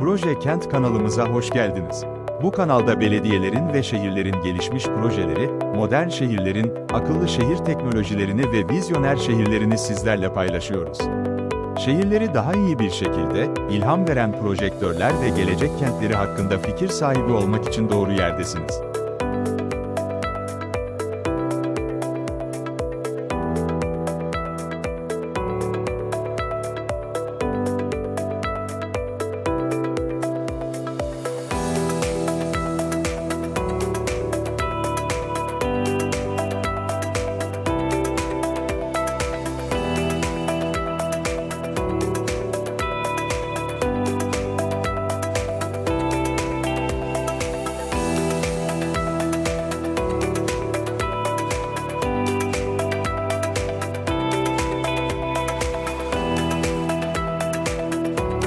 Proje Kent kanalımıza hoş geldiniz. Bu kanalda belediyelerin ve şehirlerin gelişmiş projeleri, modern şehirlerin, akıllı şehir teknolojilerini ve vizyoner şehirlerini sizlerle paylaşıyoruz. Şehirleri daha iyi bir şekilde, ilham veren projektörler ve gelecek kentleri hakkında fikir sahibi olmak için doğru yerdesiniz.